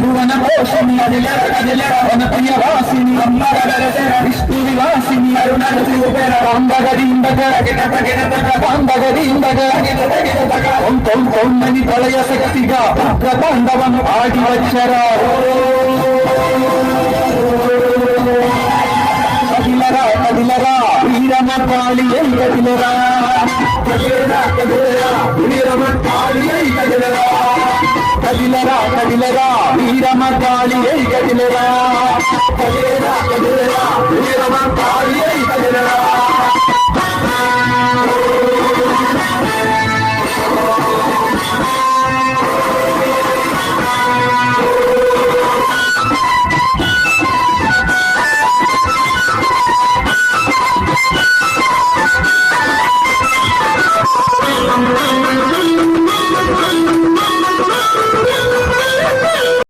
భువన పోషిణి అదిలర కదిలర వన ప్రియవాసిని అమ్మగడర విష్ణు విలాసిని అరుణర శివపేర పాంబగడింబగ పాంబగడింబగ ఓం తొం తొమ్మని ప్రళయ శక్తిగా ఉగ్రతాండవను ఆడి వచ్చరా కదిలరా కదిలరా వీరమ కాళి కదిలరా కదిలరా కదిలరా వీరమ కాళి కదిలరా కదిలరా కదిలరా వీరమ గాలి కదిలరా కదిలరా కదిలరా